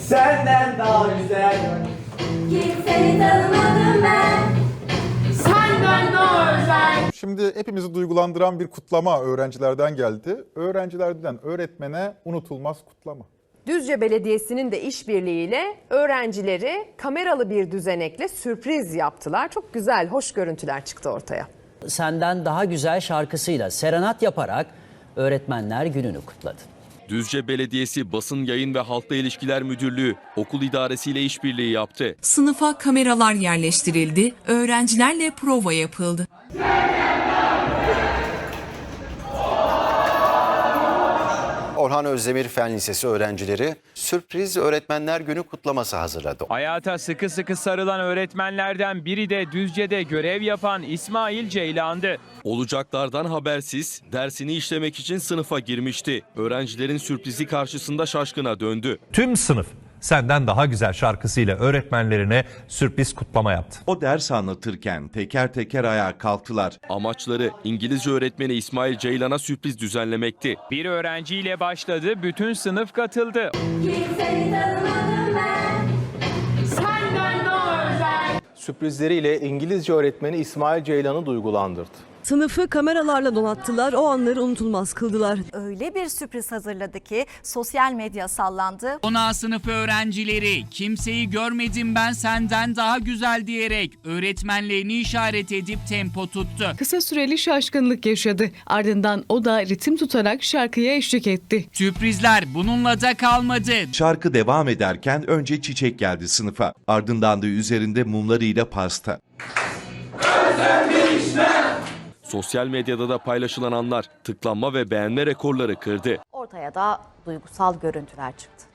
Senden daha güzel Kimseni tanımadım ben Senden daha özel Şimdi hepimizi duygulandıran bir kutlama öğrencilerden geldi. Öğrencilerden öğretmene unutulmaz kutlama. Düzce Belediyesi'nin de işbirliğiyle öğrencileri kameralı bir düzenekle sürpriz yaptılar. Çok güzel, hoş görüntüler çıktı ortaya. Senden Daha Güzel şarkısıyla serenat yaparak öğretmenler gününü kutladı. Düzce Belediyesi Basın Yayın ve Halkla İlişkiler Müdürlüğü okul idaresiyle işbirliği yaptı. Sınıfa kameralar yerleştirildi, öğrencilerle prova yapıldı. Orhan Özdemir Fen Lisesi öğrencileri sürpriz öğretmenler günü kutlaması hazırladı. Hayata sıkı sıkı sarılan öğretmenlerden biri de Düzce'de görev yapan İsmail Ceylan'dı. Olacaklardan habersiz dersini işlemek için sınıfa girmişti. Öğrencilerin sürprizi karşısında şaşkına döndü. Tüm sınıf senden daha güzel şarkısıyla öğretmenlerine sürpriz kutlama yaptı. O ders anlatırken teker teker ayağa kalktılar. Amaçları İngilizce öğretmeni İsmail Ceylan'a sürpriz düzenlemekti. Bir öğrenciyle başladı, bütün sınıf katıldı. Kimseni tanımadım ben Senden daha özel Sürprizleriyle İngilizce öğretmeni İsmail Ceylan'ı duygulandırdı. Sınıfı kameralarla donattılar, o anları unutulmaz kıldılar. Öyle bir sürpriz hazırladı ki sosyal medya sallandı. Ona sınıf öğrencileri kimseyi görmedim ben senden daha güzel diyerek öğretmenlerini işaret edip tempo tuttu. Kısa süreli şaşkınlık yaşadı. Ardından o da ritim tutarak şarkıya eşlik etti. Sürprizler bununla da kalmadı. Şarkı devam ederken önce çiçek geldi sınıfa. Ardından da üzerinde mumlarıyla pasta. Sosyal medyada da paylaşılan anlar tıklanma ve beğenme rekorları kırdı. Ortaya da duygusal görüntüler çıktı.